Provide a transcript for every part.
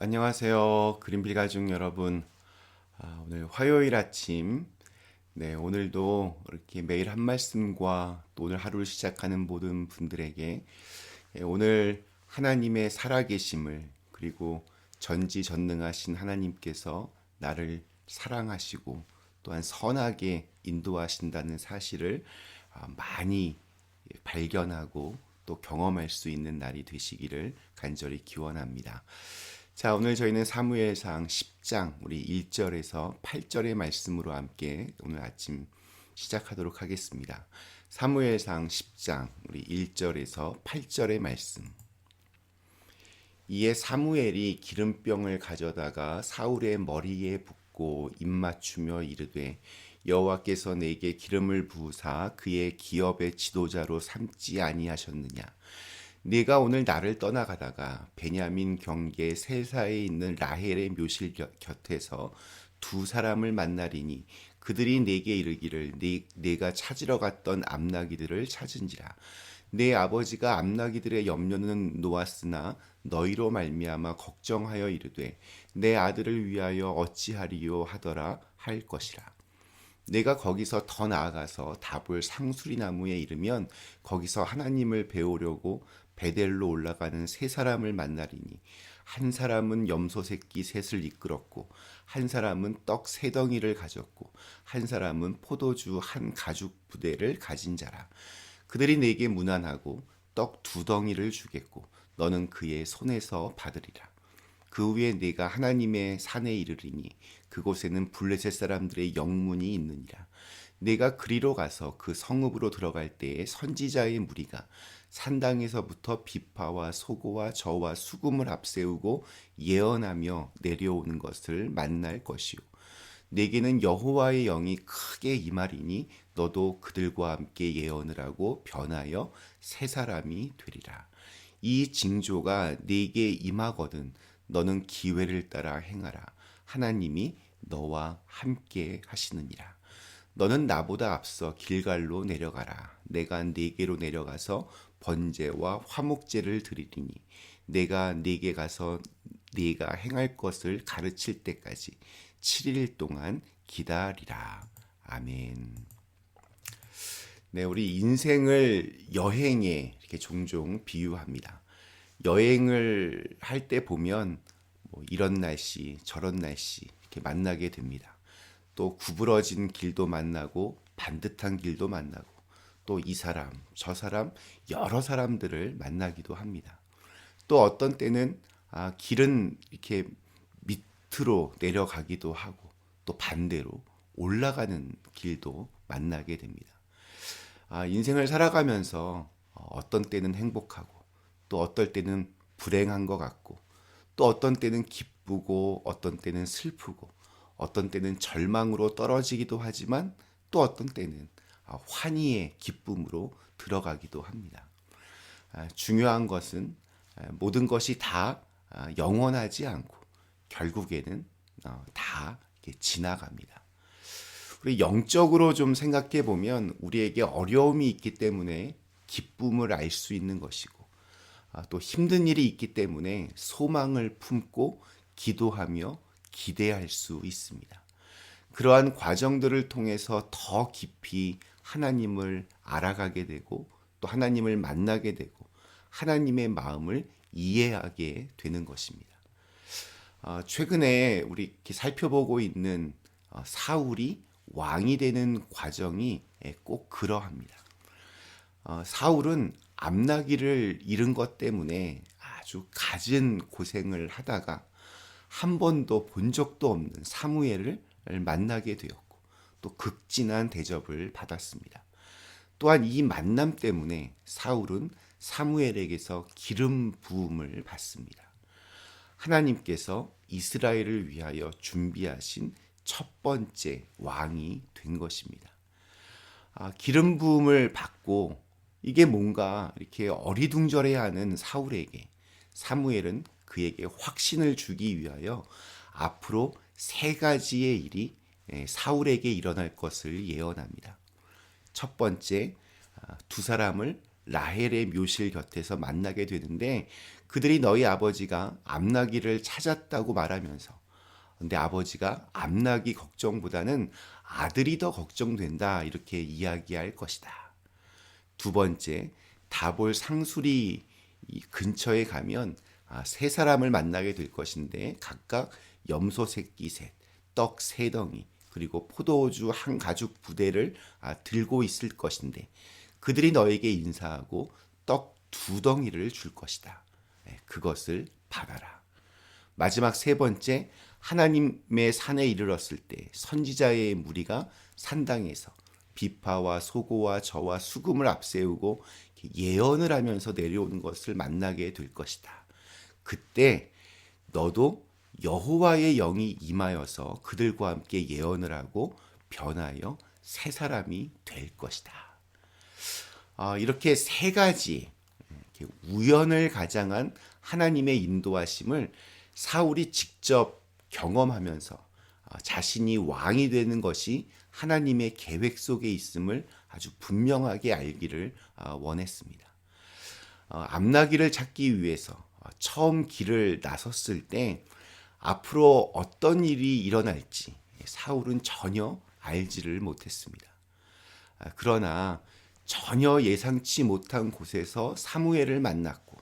안녕하세요. 그린빌 가족 여러분. 아, 오늘 화요일 아침. 네, 오늘도 이렇게 매일 한 말씀과 또 오늘 하루를 시작하는 모든 분들에게 예, 오늘 하나님의 살아계심을 그리고 전지전능하신 하나님께서 나를 사랑하시고 또한 선하게 인도하신다는 사실을 아, 많이 발견하고 또 경험할 수 있는 날이 되시기를 간절히 기원합니다. 자, 오늘 저희는 사무엘상 10장 우리 1절에서 8절의 말씀으로 함께 오늘 아침 시작하도록 하겠습니다. 사무엘상 10장 우리 1절에서 8절의 말씀. 이에 사무엘이 기름병을 가져다가 사울의 머리에 붓고 입 맞추며 이르되 여호와께서 내게 기름을 부으사 그의 기업의 지도자로 삼지 아니하셨느냐 네가 오늘 나를 떠나가다가 베냐민 경계 세사에 있는 라헬의 묘실 곁에서 두 사람을 만나리니 그들이 내게 이르기를 네, 내가 찾으러 갔던 암나기들을 찾은지라. 내 아버지가 암나기들의 염려는 놓았으나 너희로 말미암아 걱정하여 이르되 내 아들을 위하여 어찌하리요 하더라 할 것이라. 내가 거기서 더 나아가서 다볼 상수리 나무에 이르면 거기서 하나님을 배우려고 베델로 올라가는 세 사람을 만나리니 한 사람은 염소 새끼 셋을 이끌었고 한 사람은 떡 세 덩이를 가졌고 한 사람은 포도주 한 가죽 부대를 가진 자라. 그들이 내게 무난하고 떡 두 덩이를 주겠고 너는 그의 손에서 받으리라 그 후에 내가 하나님의 산에 이르리니 그곳에는 블레셋 사람들의 영문이 있느니라. 내가 그리로 가서 그 성읍으로 들어갈 때에 선지자의 무리가 산당에서부터 비파와 소고와 저와 수금을 앞세우고 예언하며 내려오는 것을 만날 것이요 내게는 여호와의 영이 크게 임하리니 너도 그들과 함께 예언을 하고 변하여 새 사람이 되리라. 이 징조가 내게 임하거든 너는 기회를 따라 행하라 하나님이 너와 함께 하시느니라 너는 나보다 앞서 길갈로 내려가라 내가 네게로 내려가서 번제와 화목제를 드리리니 내가 네게 가서 네가 행할 것을 가르칠 때까지 7일 동안 기다리라. 아멘. 네, 우리 인생을 여행에 이렇게 종종 비유합니다. 여행을 할 때 보면 뭐 이런 날씨, 저런 날씨 이렇게 만나게 됩니다. 또 구부러진 길도 만나고 반듯한 길도 만나고 또 이 사람, 저 사람 여러 사람들을 만나기도 합니다. 또 어떤 때는 아, 길은 이렇게 밑으로 내려가기도 하고 또 반대로 올라가는 길도 만나게 됩니다. 아, 인생을 살아가면서 어떤 때는 행복하고 또 어떨 때는 불행한 것 같고 또 어떤 때는 기쁘고 어떤 때는 슬프고 어떤 때는 절망으로 떨어지기도 하지만 또 어떤 때는 환희의 기쁨으로 들어가기도 합니다. 아, 중요한 것은 모든 것이 다 영원하지 않고 결국에는 어, 다 지나갑니다. 우리 영적으로 좀 생각해 보면 우리에게 어려움이 있기 때문에 기쁨을 알 수 있는 것이고 아, 또 힘든 일이 있기 때문에 소망을 품고 기도하며 기대할 수 있습니다. 그러한 과정들을 통해서 더 깊이 하나님을 알아가게 되고 또 하나님을 만나게 되고 하나님의 마음을 이해하게 되는 것입니다. 어, 최근에 우리 살펴보고 있는 어, 사울이 왕이 되는 과정이 예, 꼭 그러합니다. 어, 사울은 암나기를 잃은 것 때문에 아주 갖은 고생을 하다가 한 번도 본 적도 없는 사무엘을 만나게 되었고 또 극진한 대접을 받았습니다. 또한 이 만남 때문에 사울은 사무엘에게서 기름 부음을 받습니다. 하나님께서 이스라엘을 위하여 준비하신 첫 번째 왕이 된 것입니다. 아, 기름 부음을 받고 이게 뭔가 이렇게 어리둥절해야 하는 사울에게 사무엘은 그에게 확신을 주기 위하여 앞으로 세 가지의 일이 예, 사울에게 일어날 것을 예언합니다. 첫 번째, 아, 두 사람을 라헬의 묘실 곁에서 만나게 되는데 그들이 너희 아버지가 암나기를 찾았다고 말하면서 근데 아버지가 암나기 걱정보다는 아들이 더 걱정된다 이렇게 이야기할 것이다. 두 번째, 다볼 상수리 이 근처에 가면 아, 세 사람을 만나게 될 것인데 각각 염소 새끼 셋, 떡 세 덩이, 그리고 포도주 한 가죽 부대를 아, 들고 있을 것인데 그들이 너에게 인사하고 떡 두 덩이를 줄 것이다. 예, 그것을 받아라. 마지막 세 번째 하나님의 산에 이르렀을 때 선지자의 무리가 산당에서 비파와 소고와 저와 수금을 앞세우고 예언을 하면서 내려오는 것을 만나게 될 것이다. 그때 너도 여호와의 영이 임하여서 그들과 함께 예언을 하고 변하여 새 사람이 될 것이다. 아, 이렇게 세 가지 이렇게 우연을 가장한 하나님의 인도하심을 사울이 직접 경험하면서 아, 자신이 왕이 되는 것이 하나님의 계획 속에 있음을 아주 분명하게 알기를 아, 원했습니다. 어, 암나기를 찾기 위해서 어, 처음 길을 나섰을 때 앞으로 어떤 일이 일어날지 사울은 전혀 알지를 못했습니다. 아, 그러나 전혀 예상치 못한 곳에서 사무엘을 만났고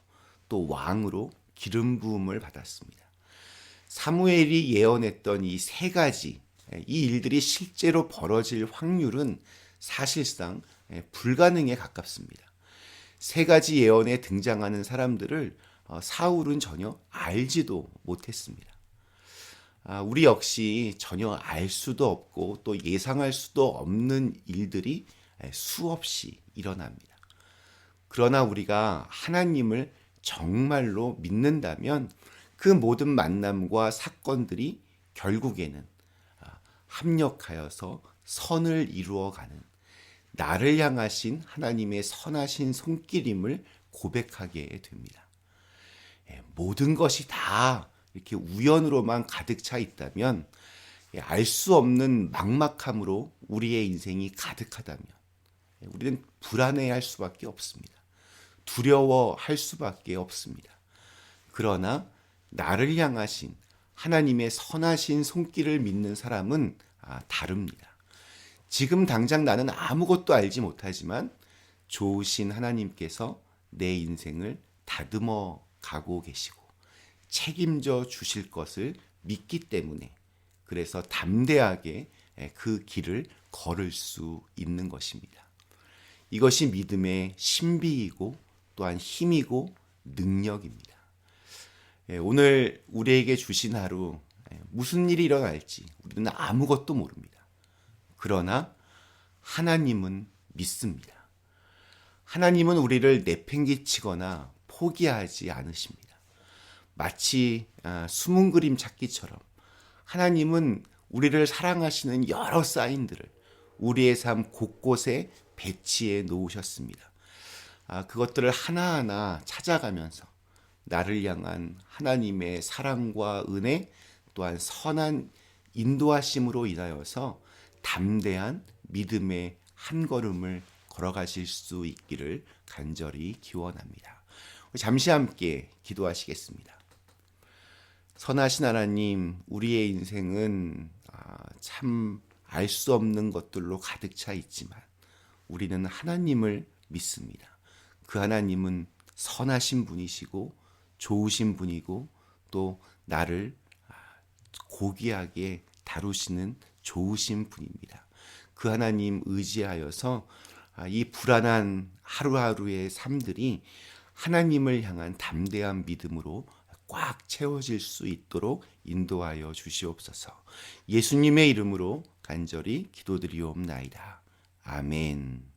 또 왕으로 기름 부음을 받았습니다. 사무엘이 예언했던 이 세 가지 이 일들이 실제로 벌어질 확률은 사실상 불가능에 가깝습니다. 세 가지 예언에 등장하는 사람들을 어, 사울은 전혀 알지도 못했습니다. 아, 우리 역시 전혀 알 수도 없고 또 예상할 수도 없는 일들이 수없이 일어납니다. 그러나 우리가 하나님을 정말로 믿는다면 그 모든 만남과 사건들이 결국에는 아, 합력하여서 선을 이루어가는 나를 향하신 하나님의 선하신 손길임을 고백하게 됩니다. 예, 모든 것이 다 이렇게 우연으로만 가득 차 있다면 예, 알수 없는 막막함으로 우리의 인생이 가득하다면 예, 우리는 불안해할 수밖에 없습니다. 두려워할 수밖에 없습니다. 그러나 나를 향하신 하나님의 선하신 손길을 믿는 사람은 아, 다릅니다. 지금 당장 나는 아무것도 알지 못하지만 좋으신 하나님께서 내 인생을 다듬어 가고 계시고 책임져 주실 것을 믿기 때문에 그래서 담대하게 그 길을 걸을 수 있는 것입니다. 이것이 믿음의 신비이고 또한 힘이고 능력입니다. 예, 오늘 우리에게 주신 하루 예, 무슨 일이 일어날지 우리는 아무것도 모릅니다. 그러나 하나님은 믿습니다. 하나님은 우리를 내팽개치거나 포기하지 않으십니다. 마치 아, 숨은 그림 찾기처럼 하나님은 우리를 사랑하시는 여러 사인들을 우리의 삶 곳곳에 배치해 놓으셨습니다. 아, 그것들을 하나하나 찾아가면서 나를 향한 하나님의 사랑과 은혜 또한 선한 인도하심으로 인하여서 담대한 믿음의 한 걸음을 걸어가실 수 있기를 간절히 기원합니다. 잠시 함께 기도하시겠습니다. 선하신 하나님, 우리의 인생은 아, 참알 수 없는 것들로 가득 차 있지만 우리는 하나님을 믿습니다. 그 하나님은 선하신 분이시고 좋으신 분이고 또 나를 아, 고귀하게 다루시는 좋으신 분입니다. 그 하나님 의지하여서 아, 이 불안한 하루하루의 삶들이 하나님을 향한 담대한 믿음으로 꽉 채워질 수 있도록 인도하여 주시옵소서. 예수님의 이름으로 간절히 기도드리옵나이다. 아멘.